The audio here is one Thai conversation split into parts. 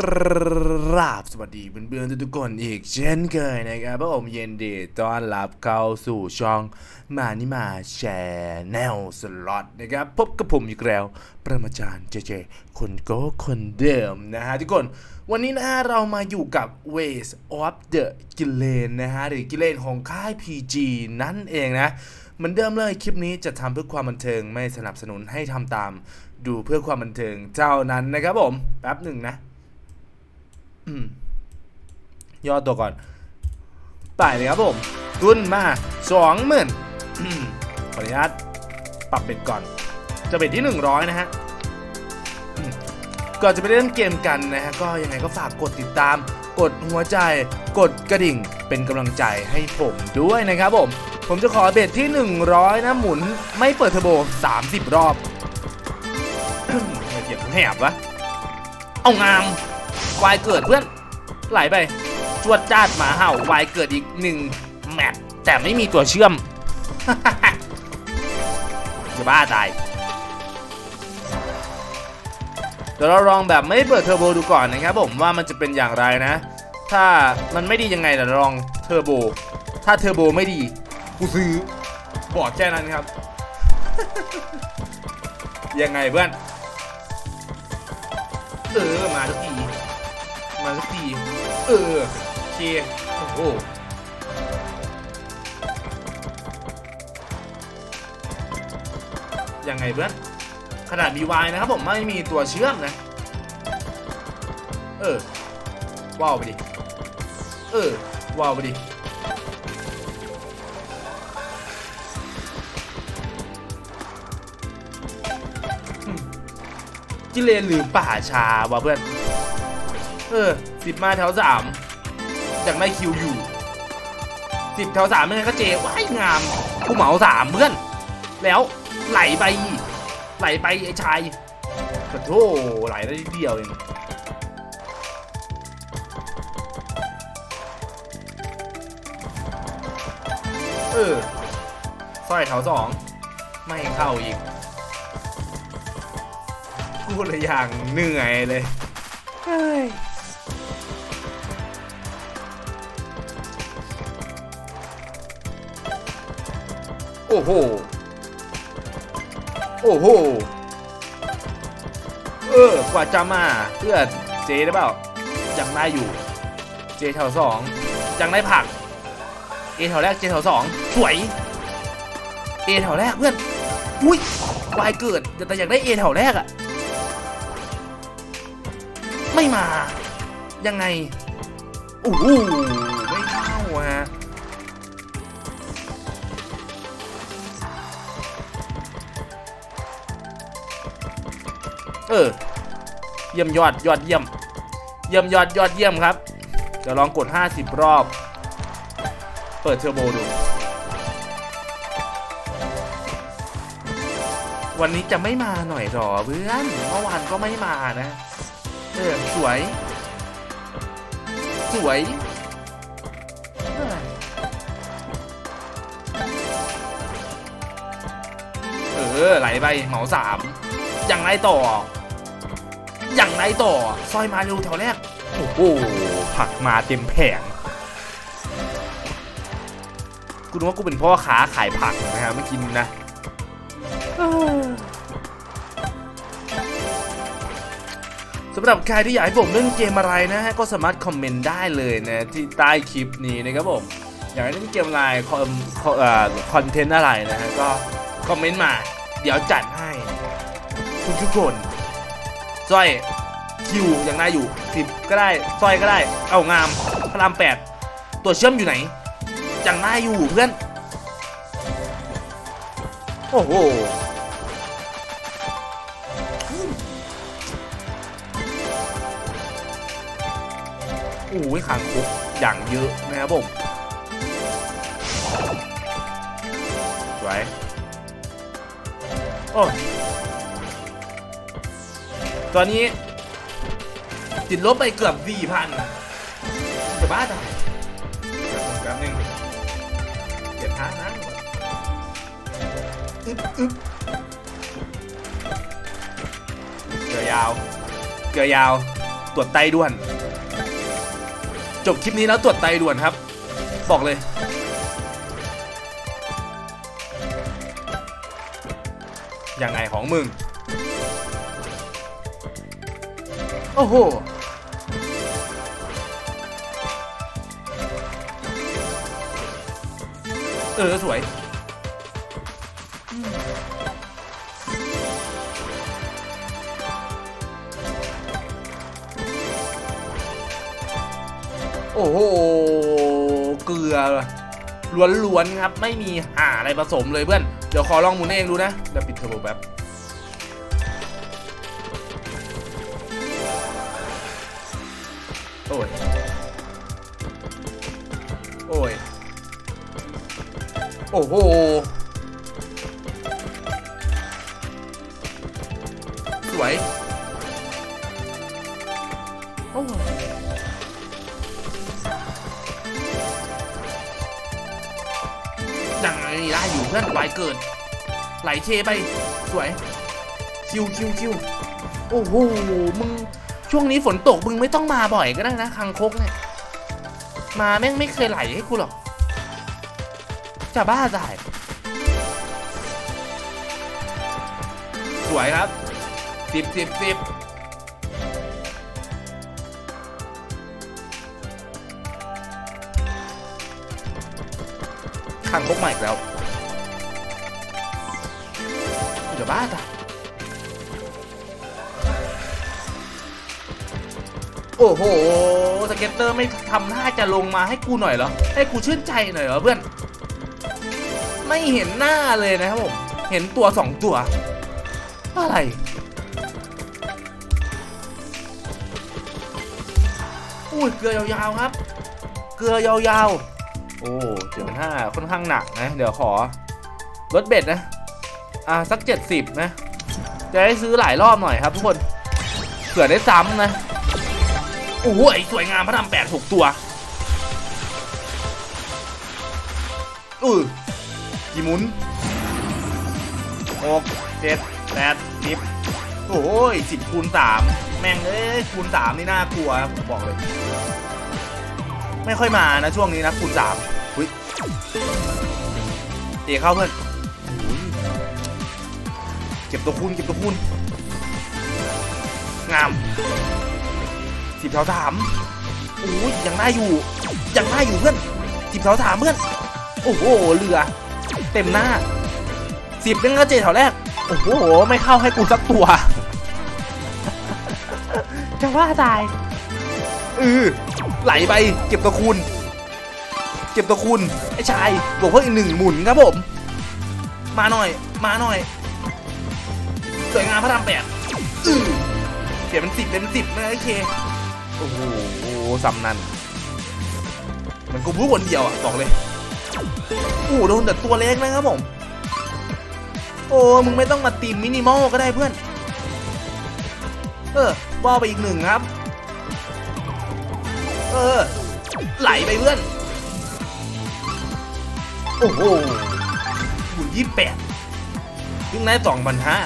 กราบสวัสดีเพื่อนๆทุกคนอีกเช่นเคยนะครับผมเย็นดีต้อนรับเข้าสู่ช่องมานี่มาแชร์แนลสล็อตนะครับพบกับผมอีกแล้ว ประมาจารย์เจเจ คนโก้คนเดิมนะฮะทุกคน วันนี้นะฮะเรามาอยู่กับ Ways of the g i l l e n นะฮะหรือกิเลนของค่าย PG นั่นเองนะเหมือนเดิมเลยคลิปนี้จะทำเพื่อความบันเทิงไม่สนับสนุนให้ทำตาม ดูเพื่อความบันเทิงเจ้านั้นนะครับผม แป๊บหนึ่งนะ ย่อตัวก่อนไปเลยครับผมทุนมาสองหมื่นขออนุญาตปรับเบ็ดก่อน จะเบ็ดที่หนึ่งร้อยนะฮะก่อนจะไปเล่นเกมกันนะฮะก็ยังไงก็ฝากกดติดตาม กดหัวใจ กดกระดิ่งเป็นกำลังใจให้ผมด้วยนะครับผม ผมจะขอเบ็ดที่ 100 นะหมุนไม่เปิดเทอร์โบ 30 รอบไม่เก็บแหบวะเอางาม วายเกิดเพื่อนไหลไปจวดจ้าดหมาเห่าวายเกิดอีกหนึ่งแมตช์แต่ไม่มีตัวเชื่อมจะบ้าตายเดี๋ยวเราลองแบบไม่เปิดเทอร์โบดูก่อนนะครับผมว่ามันจะเป็นอย่างไรนะ ถ้ามันไม่ดียังไงเดี๋ยวลองเทอร์โบ ถ้าเทอร์โบไม่ดีกูซื้อบอกแค่นั้นครับ ยังไงเพื่อน เออมาสักที ดีเออโอเคโอ้โหยังไงเพื่อนขนาด BY นะครับผมไม่มีตัวเชื่อมนะ เออ ว้าวไปดิ เออ ว้าวไปดิ กิเลนหรือป่าชาวะเพื่อน เออ สิบมาแถวสามยังได้คิวอยู่สิบแถวสามไม่งั้นก็เจว้ายงามกูเหมาสามเพื่อน แล้วไหลไป ไหลไปไอ้ชายกระโถไหลได้เดียวเองเออสร้อยแถวสองไม่เข้าอีกพูดเลยอย่างเหนื่อยเลยเฮ้ย โอ้โห โอ้โห เออ กว่าจะมาเพื่อนเจได้เปล่ายังได้อยู่ เจแถวสองยังได้ผัก เอแถวแรก เจแถวสองสวย เอแถวแรกเพื่อน อุ้ยวายเกิด แต่อยากได้เอแถวแรกอะไม่มา ยังไงโอ้โห เออ เยี่ยมยอดยอดเยี่ยม เยี่ยมยอดยอดเยี่ยมครับจะลองกด 50 รอบ เปิดเทอร์โบดู วันนี้จะไม่มาหน่อยหรอเพื่อนเมื่อวานก็ไม่มานะ เออสวย สวยเออไหลไปเหมาสามยังไรต่อ ยังไรต่อ ซอยมาเร็วแถวแรก โอ้โหผักมาเต็มแผงกูนึกว่ากูเป็นพ่อค้าขายผักนะครับไม่กินนะเออสำหรับใครที่อยากให้ผมเล่นเกมอะไรนะฮะก็สามารถคอมเมนต์ได้เลยนะที่ใต้คลิปนี้นะครับผมอยากให้เล่นเกมอะไรคอมเอ่อคอนเทนต์อะไรนะฮะก็คอมเมนต์มา เดี๋ยวจัดให้ทุกทุกๆคน สร้อยคิวยังได้อยู่สิบก็ได้สร้อยก็ได้ เอางามพระรามแปดตัวเชื่อมอยู่ไหนยังได้อยู่เพื่อน โอ้โหโอ้ยขางคุกอย่างเยอะนะครับผมสวยโอ้ ตอนนี้ ติดลบไปเกือบสี่พันจะบ้าตายแป๊บนึงเก็บท้านั้นก่อนอึ๊บอึ๊บเกลือยาว เกลือยาว ตรวจไตด่วน จบคลิปนี้แล้วตรวจไตด่วนครับ บอกเลยยังไงของมึง อ้โห เออ สวยโอ้โห เกลือล้วนๆครับ ไม่มีหาอะไรผสมเลยเพื่อน เดี๋ยวขอลองหมุนเองดูนะ เดี๋ยวปิดเทอร์โบแบบ โอ้ย โอ้ย โอ้โห สวย โอ้ยยังไงได้อยู่เพื่อนไวเกิน ไหลเชไป สวย คิวคิวคิวโอ้โห มึง ช่วงนี้ฝนตกมึงไม่ต้องมาบ่อยก็ได้นะคังคกเนี่ย มาแม่งไม่เคยไหลให้กูหรอก จะบ้าจ่ายสวยครับสิบสิบสิบข้างคกใหม่แล้วจะบ้าจ่าย โอ้โห สเก็ตเตอร์ไม่ทำท่าจะลงมาให้กูหน่อยเหรอ ให้กูชื่นใจหน่อยเหรอเพื่อน ไม่เห็นหน้าเลยนะครับผม เห็นตัวสองตัว อะไร อุ้ย เกลือยาวๆครับ เกลือยาวๆ โอ้เจ็ดเป็นห้าค่อนข้างหนักนะ เดี๋ยวขอลดเบ็ดนะ อ่า สักเจ็ดสิบนะ จะได้ซื้อหลายรอบหน่อยครับทุกคน เผื่อได้ซ้ำนะ โอ้โหสวยงามพระรามแปดหกตัวอือกี่หมุนหกเจ็ดแปดสิบโอ้ยสิบคูณสามแม่งเอ้ยคูณสามนี่น่ากลัวครับผมบอกเลย ไม่ค่อยมานะช่วงนี้นะคูณสามอุ้ยเตะเข้าเพื่อนเก็บตัวคูณเก็บตัวคูณงาม สิบแถวสามโอ้ยยังได้อยู่ยังได้อยู่เพื่อนสิบแถวสามเพื่อน โอ้โหเรือ เต็มหน้าสิบเป็นก็เจแถวแรก โอ้โห ไม่เข้าให้กูสักตัว จะว่าตายเออไหลไป เก็บตัวคูณเก็บตัวคูณไอ้ชายบวกเพิ่มอีกหนึ่งหมุนครับผม มาหน่อย มาหน่อย สวยงามพระรามแปดอือเปลี่ยนเป็นสิบเป็นสิบนะโอเค โอ้โหสำนัน มันกูพูดคนเดียวอะบอกเลยโอ้โหโดนแต่ตัวเล็กนะครับผม โอ้ มึงไม่ต้องมาตีมมินิมอลก็ได้เพื่อน เออว่าไปอีกหนึ่งครับ เออ ไหลไปเพื่อน โอ้โหหุ่นยี่แปดยิ่งได้สองพันห้า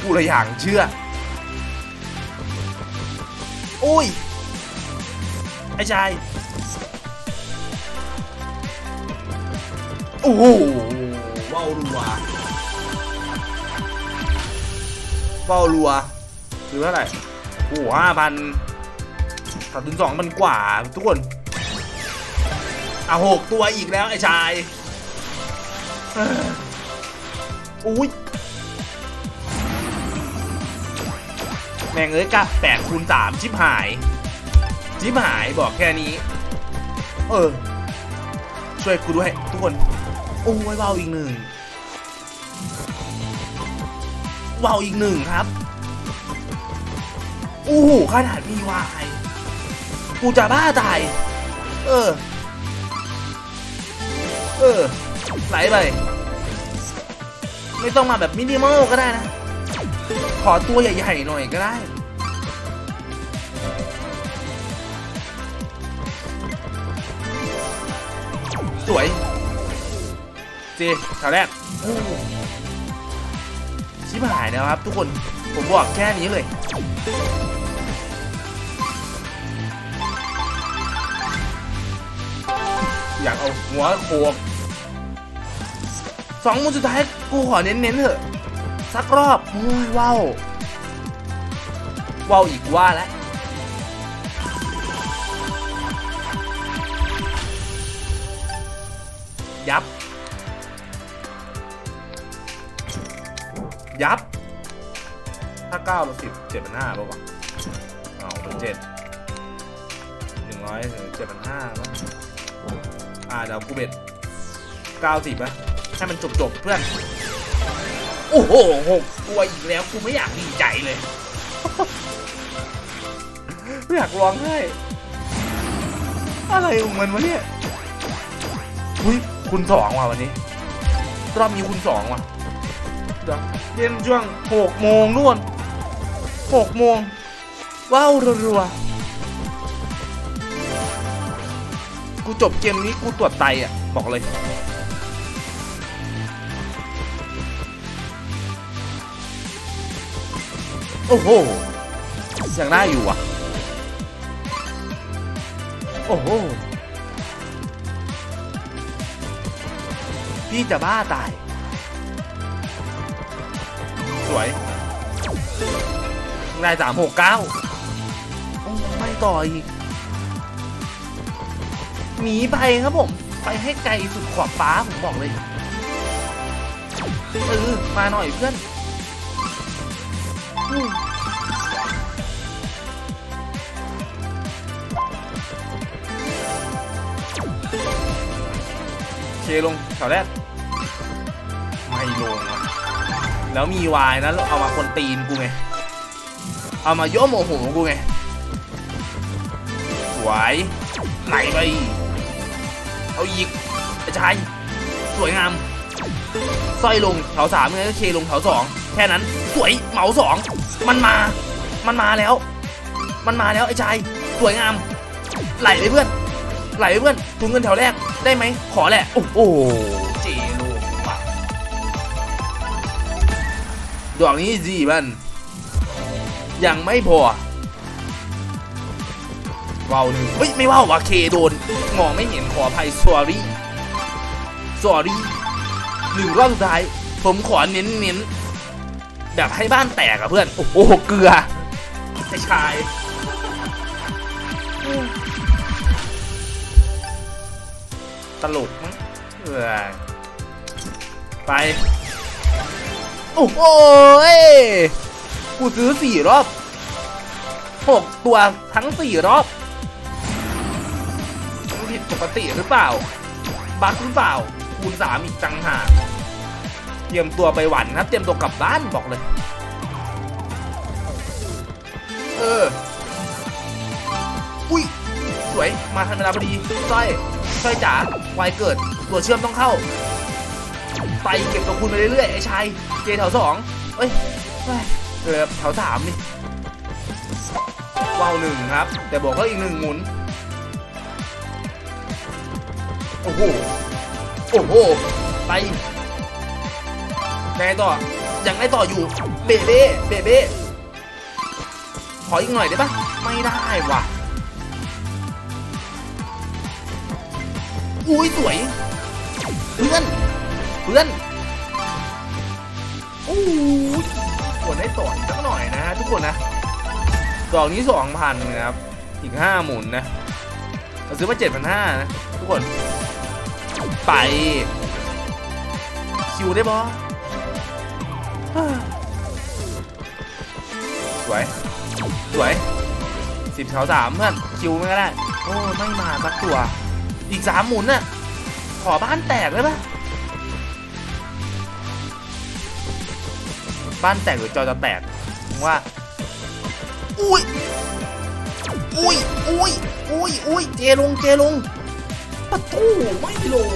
กูเลยอย่างเชื่อ อ้ย ไอ้ชายโอ้โหว้าวรัวว้าวรัวคือเท่าไหร่โอ้ห้าพันขาดทุนสองพันกว่า ทุกคนอะหกตัวอีกแล้วไอ้ชายอุ้ย แม่งเอ้ยกะแปดคูณสามชิบหาย ชิบหายบอกแค่นี้ เออ ช่วยกูด้วย ทุกคน โอ้ยเบาอีกหนึ่งเบาอีกหนึ่งครับโอ้โหขนาดมีวายกูจะบ้าตาย เออ เออ ไหลไป ไม่ต้องมาแบบมินิมอลก็ได้นะ ขอตัวใหญ่ๆหน่อยก็ได้สวยจีแถวแรกชิบหายนะครับ ทุกคนผมบอกแค่นี้เลย อยากเอาหัวโขกสองมุมสุดท้ายกูขอเน้นๆเถอะ สักรอบโอ้ยว้าวว้าวอีกว่าแล้วยับ ยับ ถ้าเก้าเราสิบเจ็ดพันห้าป่าวะเอาเป็นเจ็ดหนึ่งร้อยถึงเจ็ดพันห้าป่ะอ่าเดี๋ยวกูเบ็ดเก้าสิบนะให้มันจบจบเพื่อน โอ้โหหกตัวอีกแล้วกูไม่อยากดีใจเลย ไม่อยากร้องไห้อะไรของมันวะเนี่ยอุ้ยคุณสองว่ะวันนี้ รอบนี้คุณสองว่ะเดี๋ยวเย็นช่วงหกโมงนู่นหกโมงว้าวรัวๆกูจบเกมนี้กูตรวจไตอะ บอกเลย โอ้โหยังได้อยู่อะ โอ้โห พี่จะบ้าตาย สวยได้สามหกเก้าโอ้ไม่ต่ออีก หนีไปครับผม ไปให้ไกลสุดขอบฟ้าผมบอกเลยเออมาหน่อยเพื่อน เคลงแถวแรกไม่ลงอะแล้วมีวายนะเอามาคนตีนกูไง เอามาโยมโมโหกูไงสวยไหลไป เอาอีกไอ้ชายสวยงามสร้อยลงแถวสามไงก็เคลงแถวสองแค่นั้นสวยเหมาสอง มันมา มันมาแล้ว มันมาแล้วไอ้ชาย สวยงาม ไหลไปเพื่อน ไหลไปเพื่อนทุนเงินแถวแรกได้ไหม ขอแหละ โอ้โหเจลว่ะดอกนี้สิมันยังไม่พอเว้าวหนึ่งเฮ้ย ไม่ว้าว่ะเคโดน มองไม่เห็นขออภัย sorry sorry หนึ่งรอบสุดท้าย ผมขอเน้นเน้น แบบให้บ้านแตกอะเพื่อน โอ้โหเกลือไอ้ชายตลกมั้งเออไปโอ้โหยกูซื้อสี่รอบหกตัวทั้งสี่รอบมันผิดปกติหรือเปล่า บั๊กหรือเปล่า คูณสามอีกจังหาก เตรียมตัวไปหวันครับ เตรียมตัวกลับบ้านบอกเลย เออ อุ้ย สวย มาทันเวลาพอดีสร้อยสร้อยจ๋าไวเกิด ตัวเชื่อมต้องเข้า ไปเก็บตัวคุณไปเรื่อยๆ ไอ้ชาย เจแถวสองเอ้ยเอ้ยเอแถวสามนี่ว้าวหนึ่งครับ แต่บอกว่าอีกหนึ่งหมุน โอ้โห โอ้โห ไป ไงต่อยังไงต่ออยู่ เบเบ้เบเบ้ขออีกหน่อยได้ปะไม่ได้ว่ะอุ้ยสวยเพื่อนเพื่อนโอ้ยกดได้ต่ออีกสักหน่อยนะฮะทุกคนนะดอกนี้สองพันนะครับ อีกห้าหมุนนะเราซื้อมาเจ็ดพันห้านะทุกคน ไป คิวได้บอ สวย สวยสิบแถวสามเพื่อนคิวไม่ก็ได้ โอ้ไม่มาสักตัว อีกสามหมุนน่ะ ขอบ้านแตกได้ปะบ้านแตกหรือจอจะแตกผมว่า อุ้ย อุ้ย อุ้ย อุ้ย อุ้ย เจลง เจลงประตูไม่ลง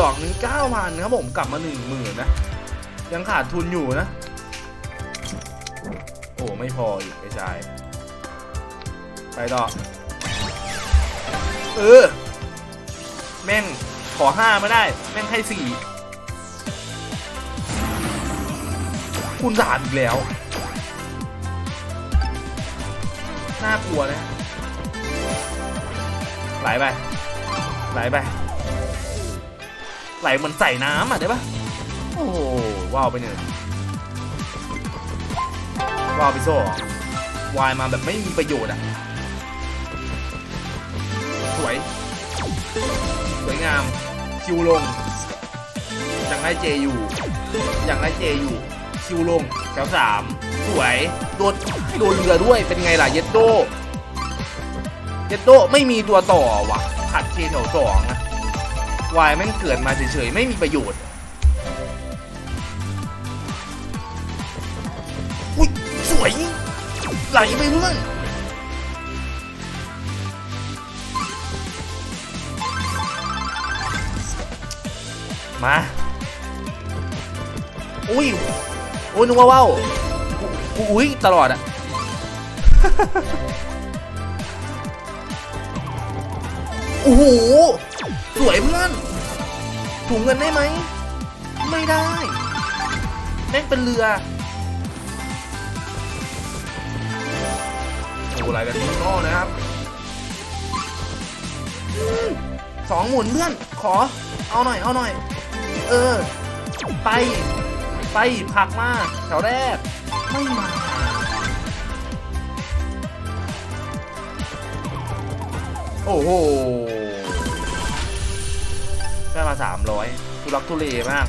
ดอกหนึ่งเก้าพันครับผมกลับมาหนึ่งหมื่นนะ ยังขาดทุนอยู่นะ โอ้ไม่พออีกไอ้ชาย ไปต่อ เออ แม่งขอห้าไม่ได้ แม่งให้สี่คูณสามอีกแล้ว น่ากลัวนะไหลไปไหลไป ไหลเหมือนใส่น้ำอะได้ปะโอ้ว้าวไปหนึ่งว้าวไปโซ่วายมาแบบไม่มีประโยชน์อะ สวย สวยงาม คิวลงยังได้เจอยู่ยังได้เจอยู่คิวลงแถวสามสวยโดนโดนเรือด้วยเป็นไงล่ะเยดโดเยดโดไม่มีตัวต่อว่ะ ขัดเคแถวสองนะ วายแม่งเกิดมาเฉยๆ ไม่มีประโยชน์ อุ้ย สวย ไหลไปเพื่อนมา อุ้ย โอ้ยนึกว่าว่าวอุอุ้ย ตลอดอะโอ้โห สวยเพื่อน ถุงเงินได้ไหม ไม่ได้ แม่งเป็นเรือโอ้ไหลแบบนี้ก็นะครับอืมสองหมุนเพื่อน ขอ เอาหน่อย เอาหน่อย เออ ไป ไปผลักมา แถวแรก ไม่มาโอ้โห ได้มาสามร้อยทุลักทุเลมาก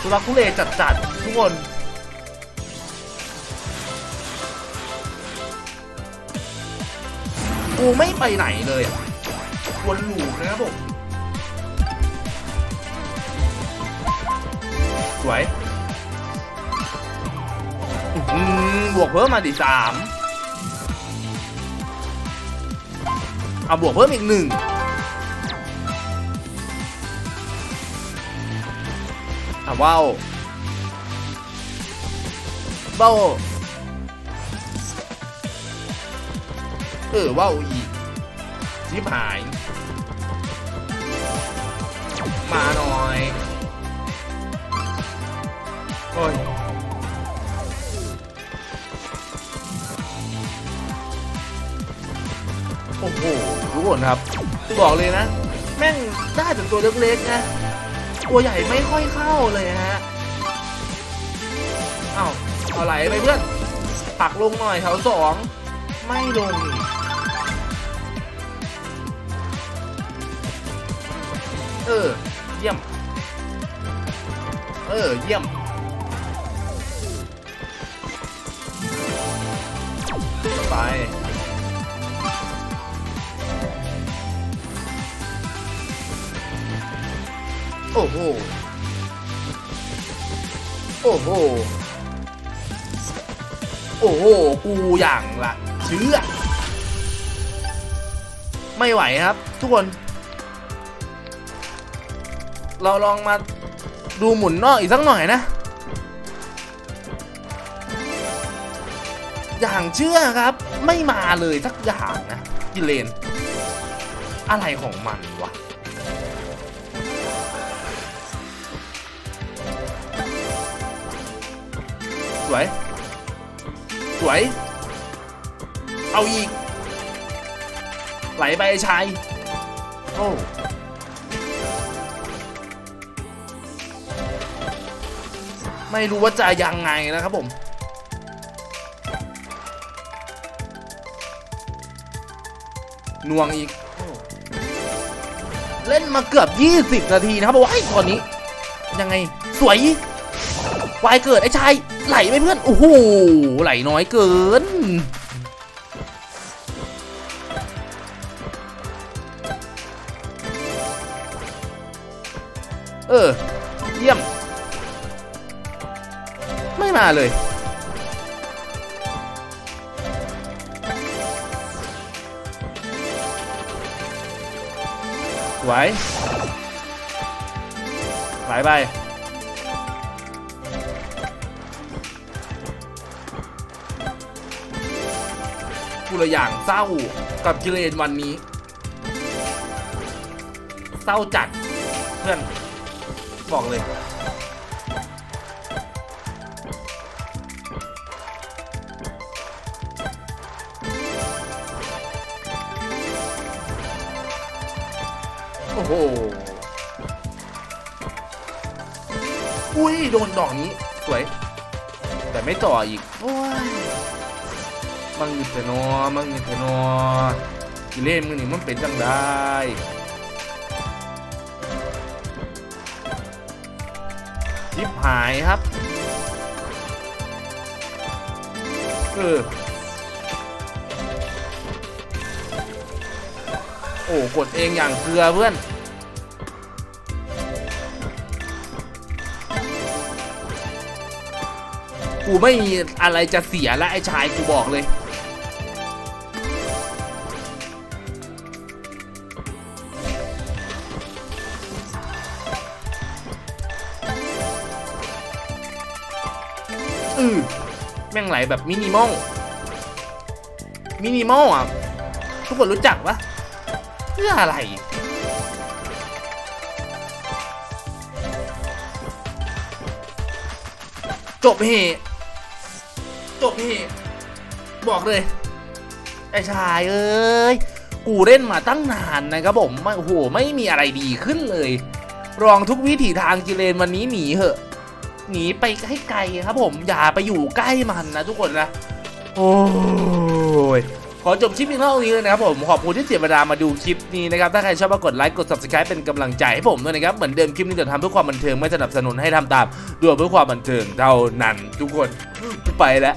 ทุลักทุเลจัดๆทุกคน กูไม่ไปไหนเลยอะวนลูปนะครับผมสวยบวกเพิ่มมาดิสามเอาบวกเพิ่มอีกหนึ่ง อะว้าวเบ้าเออว้าวอีกชิบหาย มาหน่อยโอ้ยโอ้โหทุกคนครับบอกเลยนะ แม่งได้แต่ตัวเล็กๆนะ ตัวใหญ่ไม่ค่อยเข้าเลยฮะเอ้าเอาไหลไปเพื่อนปักลงหน่อยแถวสองไม่ลงเออ เยี่ยม เออ เยี่ยม ไป อ้โห โอ้โห โอ้โห กูอย่างละเชื่อ ไม่ไหวครับ ทุกคน เราลองมาดูหมุนนอกอีกสักหน่อยนะ อย่างเชื่อครับ ไม่มาเลยสักอย่างนะกิเลน อะไรของมันวะ สวย สวย เอาอีก ไหลไปไอ้ชายโอ้ไม่รู้ว่าจะยังไงนะครับผมหน่วงอีก เล่นมาเกือบ 20 นาทีนะครับบอกว่าไอ้คนนี้ ยังไง สวยวายเกิด ไอ้ชาย ไหลไปเพื่อน โอ้โห ไหลน้อยเกิน กูละอย่างเศร้ากับกิเลนวันนี้ เศร้าจัดเพื่อนบอกเลยโอ้โห อุ้ย โดนดอกนี้ สวย แต่ไม่ต่ออีก โอ้ย มังงึดแต่นอมังงึดแต่นอกิเลนมึงนี่มันเป็นจังได้ชิบหายครับเออโอ้กดเองอย่างเกลือเพื่อนกูไม่มีอะไรจะเสียแล้วไอ้ชายกูบอกเลย ม่งไหลแบบมินิมอลมินิมอลอะทุกคนรู้จักปะเพื่ออะไร จบเหจบเหบอกเลย ไอ้ชายเอ้ย กูเล่นมาตั้งนานนะครับผมไม่โอ้โห ไม่มีอะไรดีขึ้นเลยลองทุกวิถีทางจิเลนวันนี้หนีเหอะ หนีไปให้ไกลครับผมอย่าไปอยู่ใกล้มันนะทุกคนนะโอ้ยขอจบคลิปเพียงเท่านี้เลยนะครับผมขอบคุณที่เสียเวลามาดูคลิปนี้นะครับถ้าใครชอบก็กดไลค์กด subscribe เป็นกำลังใจให้ผมด้วยนะครับเหมือนเดิมคลิปนี้เดี๋ยวทำเพื่อความบันเทิงไม่สนับสนุนให้ทำตามดูเพื่อความบันเทิงเท่านั้น ทุกคนไปแล้ว